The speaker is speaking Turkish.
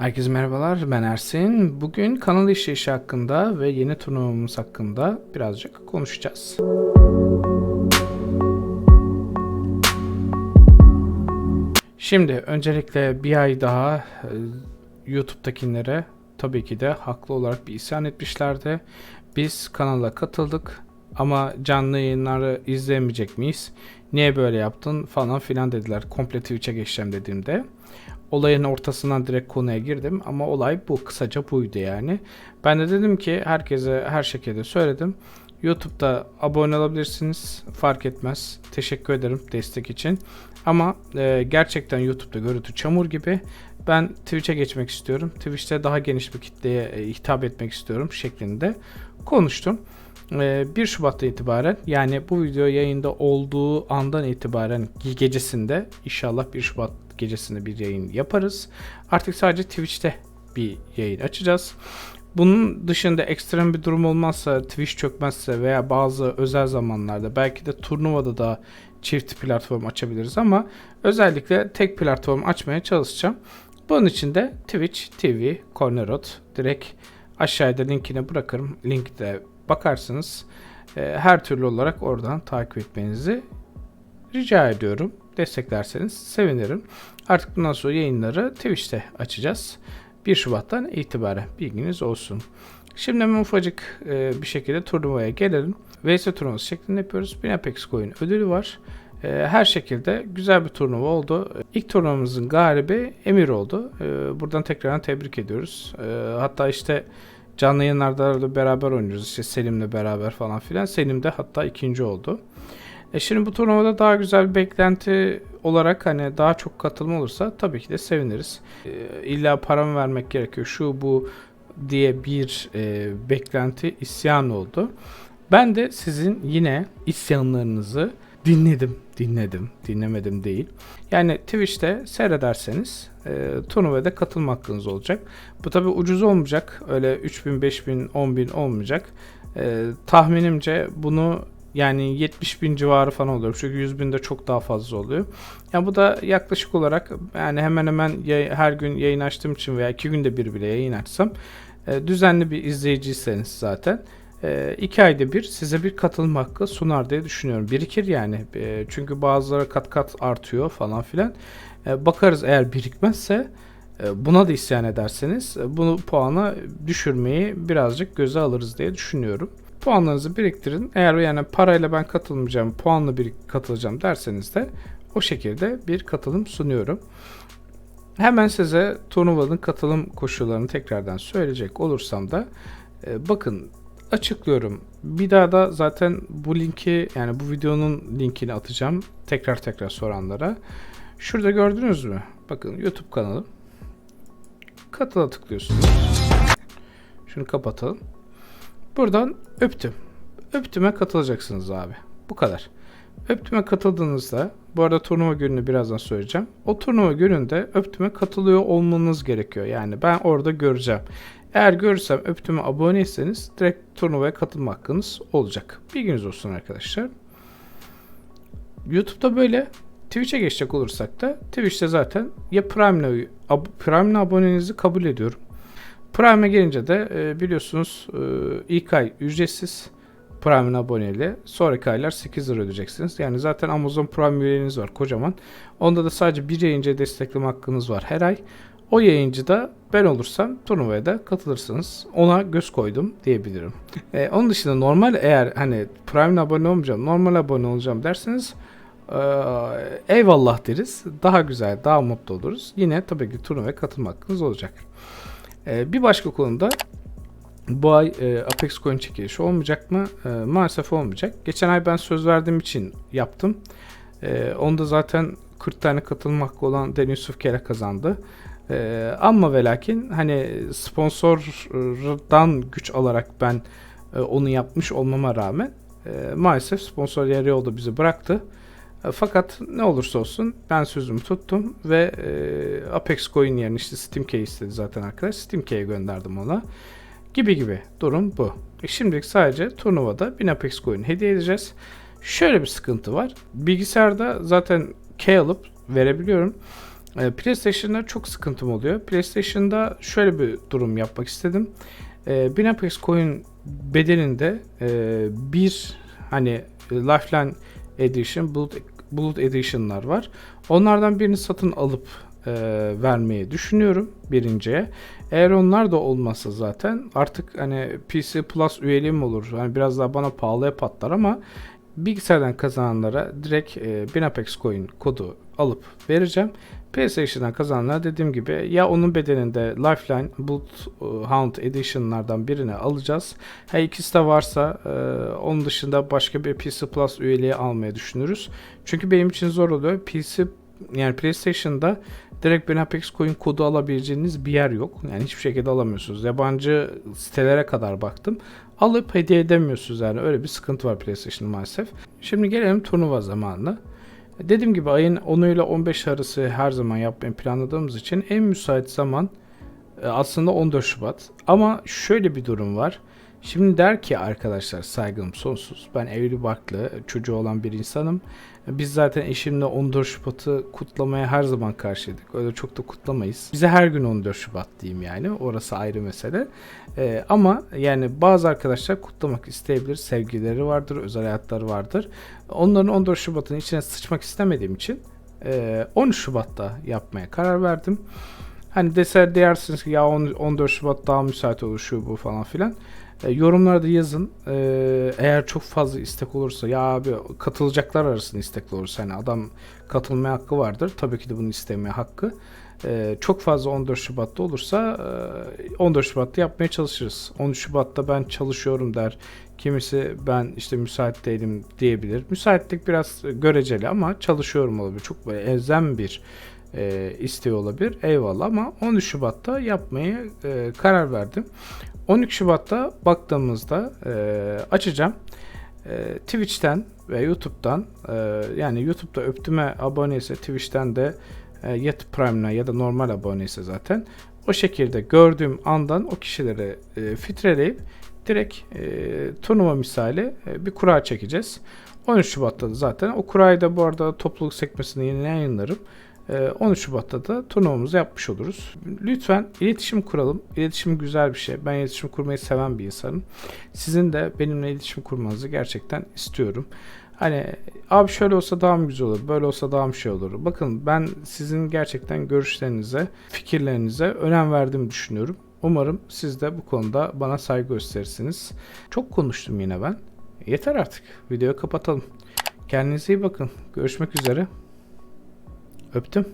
Herkese merhabalar, ben Ersin. Bugün kanal işleyişi hakkında ve yeni turnuvamız hakkında birazcık konuşacağız. Şimdi öncelikle bir ay daha e, YouTube'dakilere tabii ki de haklı olarak bir isyan etmişlerdi. Biz kanala katıldık ama canlı yayınları izleyemeyecek miyiz? Niye böyle yaptın falan filan dediler. Komple Twitch'e geçeceğim dediğimde olayın ortasından direkt konuya girdim ama olay bu kısaca buydu yani. Ben de dedim ki herkese her şekilde söyledim. YouTube'da abone olabilirsiniz. Fark etmez. Teşekkür ederim destek için. Ama e, gerçekten YouTube'da görüntü çamur gibi. Ben Twitch'e geçmek istiyorum. Twitch'te daha geniş bir kitleye e, hitap etmek istiyorum şeklinde konuştum. E, 1 Şubat'ta itibaren yani bu video yayında olduğu andan itibaren gecesinde inşallah 1 Şubat gecesinde bir yayın yaparız. Artık sadece Twitch'te bir yayın açacağız. Bunun dışında ekstrem bir durum olmazsa, Twitch çökmezse veya bazı özel zamanlarda belki de turnuvada da çift platform açabiliriz ama özellikle tek platform açmaya çalışacağım. Bunun için de Twitch TV Cornerot direkt aşağıda linkini bırakırım. Linkte bakarsınız. Ee, her türlü olarak oradan takip etmenizi rica ediyorum. Desteklerseniz sevinirim. Artık bundan sonra yayınları Twitch'te açacağız. 1 Şubat'tan itibaren bilginiz olsun. Şimdi hemen ufacık e, bir şekilde turnuvaya gelelim. VS turnuvası şeklinde yapıyoruz. 1000 Apex Coin ödülü var. E, her şekilde güzel bir turnuva oldu. İlk turnuvamızın galibi Emir oldu. E, buradan tekrardan tebrik ediyoruz. E, hatta işte canlı yayınlarda da beraber oynuyoruz. İşte Selim'le beraber falan filan. Selim de hatta ikinci oldu. E şimdi bu turnuvada daha güzel bir beklenti olarak hani daha çok katılım olursa tabii ki de seviniriz. E, illa para mı vermek gerekiyor şu bu diye bir e, beklenti isyan oldu. Ben de sizin yine isyanlarınızı dinledim, dinledim, dinlemedim değil. Yani Twitch'te seyrederseniz e, turnuvada katılma hakkınız olacak. Bu tabi ucuz olmayacak. Öyle 3000, 5000, 10000 olmayacak. E, tahminimce bunu yani 70 bin civarı falan oluyor. Çünkü 100 bin de çok daha fazla oluyor. Yani bu da yaklaşık olarak yani hemen hemen her gün yayın açtığım için veya iki günde bir bile yayın açsam e, düzenli bir izleyiciyseniz zaten e, iki ayda bir size bir katılım hakkı sunar diye düşünüyorum. Birikir yani. E, çünkü bazıları kat kat artıyor falan filan. bakarız eğer birikmezse buna da isyan ederseniz bunu puana düşürmeyi birazcık göze alırız diye düşünüyorum. Puanlarınızı biriktirin. Eğer yani parayla ben katılmayacağım, puanla bir katılacağım derseniz de o şekilde bir katılım sunuyorum. Hemen size turnuvanın katılım koşullarını tekrardan söyleyecek olursam da e, bakın açıklıyorum. Bir daha da zaten bu linki yani bu videonun linkini atacağım tekrar tekrar soranlara. Şurada gördünüz mü? Bakın YouTube kanalım. Katıla tıklıyorsunuz. Şunu kapatalım. Buradan öptüm. Öptüme katılacaksınız abi. Bu kadar. Öptüme katıldığınızda, bu arada turnuva gününü birazdan söyleyeceğim. O turnuva gününde öptüme katılıyor olmanız gerekiyor. Yani ben orada göreceğim. Eğer görürsem öptüme aboneyseniz direkt turnuvaya katılma hakkınız olacak. Bilginiz olsun arkadaşlar. YouTube'da böyle. Twitch'e geçecek olursak da Twitch'te zaten ya Prime'le ab Prime'le abonenizi kabul ediyorum Prime'e gelince de e, biliyorsunuz e, ilk ay ücretsiz Prime'in aboneliği. Sonraki aylar 8 lira ödeyeceksiniz. Yani zaten Amazon Prime üyeliğiniz var kocaman. Onda da sadece bir yayıncıya destekleme hakkınız var her ay. O yayıncı da ben olursam turnuvaya da katılırsınız. Ona göz koydum diyebilirim. e, onun dışında normal eğer hani Prime'le abone olmayacağım, normal abone olacağım derseniz e, eyvallah deriz. Daha güzel, daha mutlu oluruz. Yine tabii ki turnuvaya katılma hakkınız olacak. E, bir başka konuda bu ay e, Apex Coin çekilişi olmayacak mı? E, maalesef olmayacak. Geçen ay ben söz verdiğim için yaptım. E, onda zaten 40 tane katılım hakkı olan Deniz Yusuf Kere kazandı. Ama ve lakin hani sponsordan güç alarak ben e, onu yapmış olmama rağmen e, maalesef sponsor yarı yolda bizi bıraktı. Fakat ne olursa olsun ben sözümü tuttum ve e, Apex Coin yerine işte Steam Key istedi zaten arkadaş. Steam Key'e gönderdim ona. Gibi gibi durum bu. E şimdilik sadece turnuvada 1000 Apex Coin hediye edeceğiz. Şöyle bir sıkıntı var. Bilgisayarda zaten key alıp verebiliyorum. E, PlayStation'da çok sıkıntım oluyor. PlayStation'da şöyle bir durum yapmak istedim. E, Binapex Coin bedelinde e, bir hani Lifeline Edition, Bulut, Bulut Edition'lar var. Onlardan birini satın alıp e, vermeyi düşünüyorum birinciye. Eğer onlar da olmazsa zaten artık hani PC Plus üyeliğim olur. Hani biraz daha bana pahalıya patlar ama bilgisayardan kazananlara direkt e, Binapex Coin kodu alıp vereceğim. PlayStation'dan kazananlara dediğim gibi ya onun bedeninde Lifeline Boot Hound Edition'lardan birini alacağız. Ha ikisi de varsa e, onun dışında başka bir PC Plus üyeliği almayı düşünürüz. Çünkü benim için zor oluyor. PC yani PlayStation'da direkt Binapex Coin kodu alabileceğiniz bir yer yok. Yani hiçbir şekilde alamıyorsunuz. Yabancı sitelere kadar baktım. Alıp hediye edemiyorsunuz yani öyle bir sıkıntı var PlayStation'da maalesef. Şimdi gelelim turnuva zamanına. Dediğim gibi ayın 10 ile 15 arası her zaman yapmayı planladığımız için en müsait zaman e, aslında 14 Şubat. Ama şöyle bir durum var. Şimdi der ki arkadaşlar saygım sonsuz. Ben evli barklı çocuğu olan bir insanım. Biz zaten eşimle 14 Şubat'ı kutlamaya her zaman karşıydık. Öyle çok da kutlamayız. Bize her gün 14 Şubat diyeyim yani. Orası ayrı mesele. Ee, ama yani bazı arkadaşlar kutlamak isteyebilir. Sevgileri vardır, özel hayatları vardır. Onların 14 Şubat'ın içine sıçmak istemediğim için e, 13 Şubat'ta yapmaya karar verdim. Hani deser dersiniz ki ya 14 Şubat daha müsait olur şu bu falan filan. E, yorumlarda yazın. E, eğer çok fazla istek olursa ya abi katılacaklar arasında istekli olursa hani adam katılmaya hakkı vardır. Tabii ki de bunu istemeye hakkı. E, çok fazla 14 Şubat'ta olursa e, 14 Şubat'ta yapmaya çalışırız. 13 Şubat'ta ben çalışıyorum der. Kimisi ben işte müsait değilim diyebilir. Müsaitlik biraz göreceli ama çalışıyorum olabilir. Çok elzem bir e, isteği olabilir. Eyvallah ama 13 Şubat'ta yapmaya e, karar verdim. 12 Şubat'ta baktığımızda e, açacağım. E, Twitch'ten ve YouTube'dan e, yani YouTube'da öptüme abone ise Twitch'ten de e, Yet Prime'la ya da normal abone ise zaten o şekilde gördüğüm andan o kişileri e, filtreleyip direkt e, turnuva misali e, bir kura çekeceğiz. 13 Şubat'ta da zaten o kurayı da bu arada topluluk sekmesinde yine yayınlarım. 13 ee, Şubat'ta da turnuvamızı yapmış oluruz. Lütfen iletişim kuralım. İletişim güzel bir şey. Ben iletişim kurmayı seven bir insanım. Sizin de benimle iletişim kurmanızı gerçekten istiyorum. Hani abi şöyle olsa daha mı güzel olur, böyle olsa daha mı şey olur. Bakın ben sizin gerçekten görüşlerinize, fikirlerinize önem verdiğimi düşünüyorum. Umarım siz de bu konuda bana saygı gösterirsiniz. Çok konuştum yine ben. Yeter artık. Videoyu kapatalım. Kendinize iyi bakın. Görüşmek üzere. Öptüm.